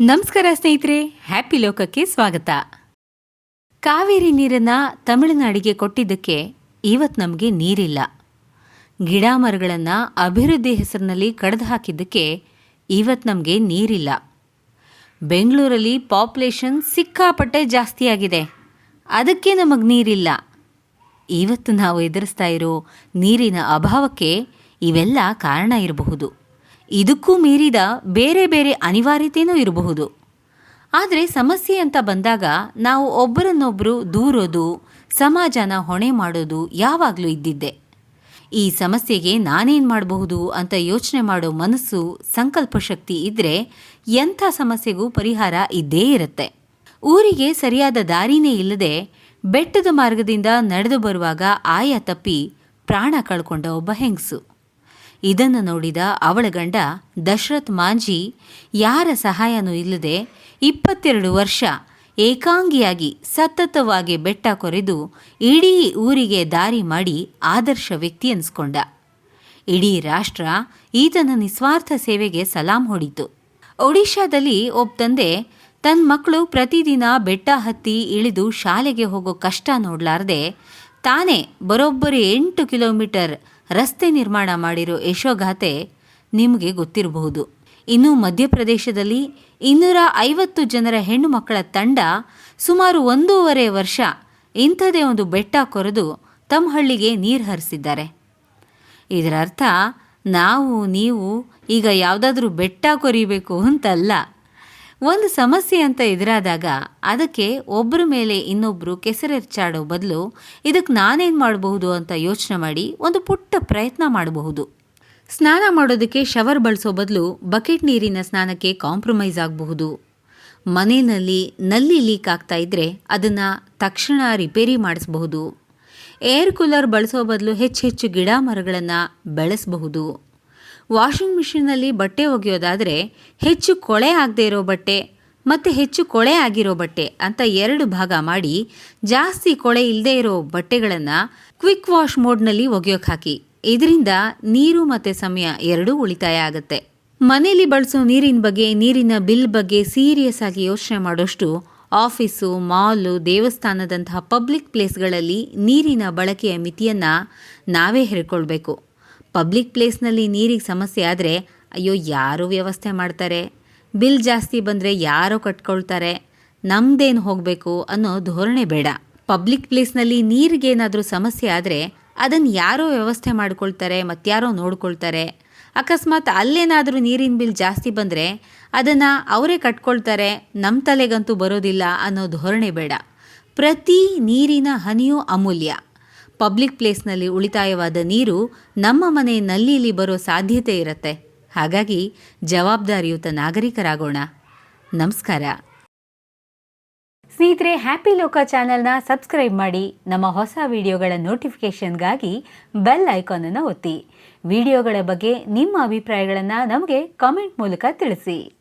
ನಮಸ್ಕಾರ ಸ್ನೇಹಿತರೆ, ಹ್ಯಾಪಿ ಲೋಕಕ್ಕೆ ಸ್ವಾಗತ. ಕಾವೇರಿ ನೀರನ್ನ ತಮಿಳುನಾಡಿಗೆ ಕೊಟ್ಟಿದ್ದಕ್ಕೆ ಇವತ್ತು ನಮಗೆ ನೀರಿಲ್ಲ. ಗಿಡ ಮರಗಳನ್ನು ಅಭಿವೃದ್ಧಿ ಹೆಸರಿನಲ್ಲಿ ಕಡ್ದು ಹಾಕಿದ್ದಕ್ಕೆ ಇವತ್ತು ನಮಗೆ ನೀರಿಲ್ಲ. ಬೆಂಗಳೂರಲ್ಲಿ ಪಾಪ್ಯುಲೇಷನ್ ಸಿಕ್ಕಾಪಟ್ಟೆ ಜಾಸ್ತಿ ಆಗಿದೆ ಅದಕ್ಕೆ ನಮಗೆ ನೀರಿಲ್ಲ. ಇವತ್ತು ನಾವು ಎದುರಿಸ್ತಾ ಇರೋ ನೀರಿನ ಅಭಾವಕ್ಕೆ ಇವೆಲ್ಲ ಕಾರಣ ಇರಬಹುದು. ಇದಕ್ಕೂ ಮೀರಿದ ಬೇರೆ ಬೇರೆ ಅನಿವಾರ್ಯತೆಯೂ ಇರಬಹುದು. ಆದರೆ ಸಮಸ್ಯೆ ಅಂತ ಬಂದಾಗ ನಾವು ಒಬ್ಬರನ್ನೊಬ್ಬರು ದೂರೋದು, ಸಮಾಜನ ಹೊಣೆ ಮಾಡೋದು ಯಾವಾಗಲೂ ಇದ್ದಿದ್ದೆ. ಈ ಸಮಸ್ಯೆಗೆ ನಾನೇನು ಮಾಡಬಹುದು ಅಂತ ಯೋಚನೆ ಮಾಡೋ ಮನಸ್ಸು, ಸಂಕಲ್ಪ ಶಕ್ತಿ ಇದ್ದರೆ ಎಂಥ ಸಮಸ್ಯೆಗೂ ಪರಿಹಾರ ಇದ್ದೇ ಇರುತ್ತೆ. ಊರಿಗೆ ಸರಿಯಾದ ದಾರಿನೇ ಇಲ್ಲದೆ ಬೆಟ್ಟದ ಮಾರ್ಗದಿಂದ ನಡೆದು ಬರುವಾಗ ಆಯ ತಪ್ಪಿ ಪ್ರಾಣ ಕಳ್ಕೊಂಡ ಒಬ್ಬ ಹೆಂಗಸು. ಇದನ್ನು ನೋಡಿದ ಅವಳ ಗಂಡ, ದಶರಥ್ ಮಾಂಜಿ, ಯಾರ ಸಹಾಯನೂ ಇಲ್ಲದೆ ಇಪ್ಪತ್ತೆರಡು ವರ್ಷ ಏಕಾಂಗಿಯಾಗಿ ಸತತವಾಗಿ ಬೆಟ್ಟ ಕೊರೆದು ಇಡೀ ಊರಿಗೆ ದಾರಿ ಮಾಡಿ ಆದರ್ಶ ವ್ಯಕ್ತಿ ಅನಿಸ್ಕೊಂಡ ಇಡೀ ರಾಷ್ಟ್ರ ಈತನ ನಿಸ್ವಾರ್ಥ ಸೇವೆಗೆ ಸಲಾಂ ಹೊಡಿತು ಒಡಿಶಾದಲ್ಲಿ ಒಬ್ಬ ತಂದೆ ತನ್ನ ಮಕ್ಕಳು ಪ್ರತಿದಿನ ಬೆಟ್ಟ ಹತ್ತಿ ಇಳಿದು ಶಾಲೆಗೆ ಹೋಗೋ ಕಷ್ಟ ನೋಡ್ಲಾರ್ದೆ ತಾನೇ ಬರೋಬ್ಬರಿ ಎಂಟು ಕಿಲೋಮೀಟರ್ ರಸ್ತೆ ನಿರ್ಮಾಣ ಮಾಡಿರೋ ಯಶೋಗಾಥೆ ನಿಮಗೆ ಗೊತ್ತಿರಬಹುದು. ಇನ್ನು ಮಧ್ಯಪ್ರದೇಶದಲ್ಲಿ ಇನ್ನೂರ ಐವತ್ತು ಜನರ ಹೆಣ್ಣು ಮಕ್ಕಳ ತಂಡ ಸುಮಾರು ಒಂದೂವರೆ ವರ್ಷ ಇಂಥದೇ ಒಂದು ಬೆಟ್ಟ ಕೊರೆದು ತಮ್ಮ ಹಳ್ಳಿಗೆ ನೀರು ಹರಿಸಿದ್ದಾರೆ. ಇದರರ್ಥ, ನಾವು, ನೀವು ಈಗ ಯಾವುದಾದ್ರೂ ಬೆಟ್ಟ ಕೊರಿಬೇಕು ಅಂತಲ್ಲ. ಒಂದು ಸಮಸ್ಯೆ ಅಂತ ಎದುರಾದಾಗ ಅದಕ್ಕೆ ಒಬ್ಬರ ಮೇಲೆ ಇನ್ನೊಬ್ಬರು ಕೆಸರೆರ್ಚಾಡೋ ಬದಲು ಇದಕ್ಕೆ ನಾನೇನು ಮಾಡಬಹುದು ಅಂತ ಯೋಚನೆ ಮಾಡಿ ಒಂದು ಪುಟ್ಟ ಪ್ರಯತ್ನ ಮಾಡಬಹುದು. ಸ್ನಾನ ಮಾಡೋದಕ್ಕೆ ಶವರ್ ಬಳಸೋ ಬದಲು ಬಕೆಟ್ ನೀರಿನ ಸ್ನಾನಕ್ಕೆ ಕಾಂಪ್ರಮೈಸ್ ಆಗಬಹುದು. ಮನೆಯಲ್ಲಿ ನಲ್ಲಿ ಲೀಕ್ ಆಗ್ತಾ ಇದ್ದರೆ ಅದನ್ನು ತಕ್ಷಣ ರಿಪೇರಿ ಮಾಡಿಸಬಹುದು. ಏರ್ ಕೂಲರ್ ಬಳಸೋ ಬದಲು ಹೆಚ್ಚು ಹೆಚ್ಚು ಗಿಡ ಮರಗಳನ್ನು ಬೆಳೆಸಬಹುದು. ವಾಷಿಂಗ್ ಮಿಷಿನ್ನಲ್ಲಿ ಬಟ್ಟೆ ಒಗೆಯೋದಾದರೆ ಹೆಚ್ಚು ಕೊಳೆ ಆಗದೆ ಇರೋ ಬಟ್ಟೆ ಮತ್ತು ಹೆಚ್ಚು ಕೊಳೆ ಆಗಿರೋ ಬಟ್ಟೆ ಅಂತ ಎರಡು ಭಾಗ ಮಾಡಿ ಜಾಸ್ತಿ ಕೊಳೆ ಇಲ್ಲದೆ ಇರೋ ಬಟ್ಟೆಗಳನ್ನು ಕ್ವಿಕ್ ವಾಶ್ ಮೋಡ್ನಲ್ಲಿ ಒಗೆಯೋಕೆ ಹಾಕಿ. ಇದರಿಂದ ನೀರು ಮತ್ತು ಸಮಯ ಎರಡೂ ಉಳಿತಾಯ ಆಗುತ್ತೆ. ಮನೆಯಲ್ಲಿ ಬಳಸೋ ನೀರಿನ ಬಗ್ಗೆ, ನೀರಿನ ಬಿಲ್ ಬಗ್ಗೆ ಸೀರಿಯಸ್ ಆಗಿ ಯೋಚನೆ ಮಾಡೋಷ್ಟು ಆಫೀಸು, ಮಾಲು, ದೇವಸ್ಥಾನದಂತಹ ಪಬ್ಲಿಕ್ ಪ್ಲೇಸ್ಗಳಲ್ಲಿ ನೀರಿನ ಬಳಕೆಯ ಮಿತಿಯನ್ನು ನಾವೇ ಹೇರ್ಕೊಳ್ಬೇಕು ಪಬ್ಲಿಕ್ ಪ್ಲೇಸ್ನಲ್ಲಿ ನೀರಿಗೆ ಸಮಸ್ಯೆ ಆದರೆ, ಅಯ್ಯೋ, ಯಾರು ವ್ಯವಸ್ಥೆ ಮಾಡ್ತಾರೆ? ಬಿಲ್ ಜಾಸ್ತಿ ಬಂದರೆ ಯಾರೋ ಕಟ್ಕೊಳ್ತಾರೆ? ನಮ್ದೇನು ಹೋಗಬೇಕು ಅನ್ನೋ ಧೋರಣೆ ಬೇಡ. ಪಬ್ಲಿಕ್ ಪ್ಲೇಸ್ನಲ್ಲಿ ನೀರಿಗೇನಾದರೂ ಸಮಸ್ಯೆ ಆದರೆ ಅದನ್ನು ಯಾರೋ ವ್ಯವಸ್ಥೆ ಮಾಡ್ಕೊಳ್ತಾರೆ ಮತ್ತಾರೋ ನೋಡ್ಕೊಳ್ತಾರೆ. ಅಕಸ್ಮಾತ್ ಅಲ್ಲೇನಾದರೂ ನೀರಿನ ಬಿಲ್ ಜಾಸ್ತಿ ಬಂದರೆ, ಅದನ್ನು ಅವರೇ ಕಟ್ಕೊಳ್ತಾರೆ ನಮ್ಮ ತಲೆಗಂತೂ ಬರೋದಿಲ್ಲ ಅನ್ನೋ ಧೋರಣೆ ಬೇಡ. ಪ್ರತಿ ನೀರಿನ ಹನಿಯೂ ಅಮೂಲ್ಯ. ಪಬ್ಲಿಕ್ ಪ್ಲೇಸ್ನಲ್ಲಿ ಉಳಿತಾಯವಾದ ನೀರು ನಮ್ಮ ಮನೆ ನಲ್ಲಿಲಿ ಬರೋ ಸಾಧ್ಯತೆ ಇರುತ್ತೆ. ಹಾಗಾಗಿ ಜವಾಬ್ದಾರಿಯುತ ನಾಗರಿಕರಾಗೋಣ. ನಮಸ್ಕಾರ. ಸ್ನೇಹಿತರೆ, ಹ್ಯಾಪಿ ಲೋಕ ಚಾನೆಲ್ನ ಸಬ್ಸ್ಕ್ರೈಬ್ ಮಾಡಿ ನಮ್ಮ ಹೊಸ ವಿಡಿಯೋಗಳ ನೋಟಿಫಿಕೇಷನ್ಗಾಗಿ ಬೆಲ್ ಐಕಾನನ್ನು ಒತ್ತಿ. ವಿಡಿಯೋಗಳ ಬಗ್ಗೆ ನಿಮ್ಮ ಅಭಿಪ್ರಾಯಗಳನ್ನು ನಮಗೆ ಕಾಮೆಂಟ್ ಮೂಲಕ ತಿಳಿಸಿ.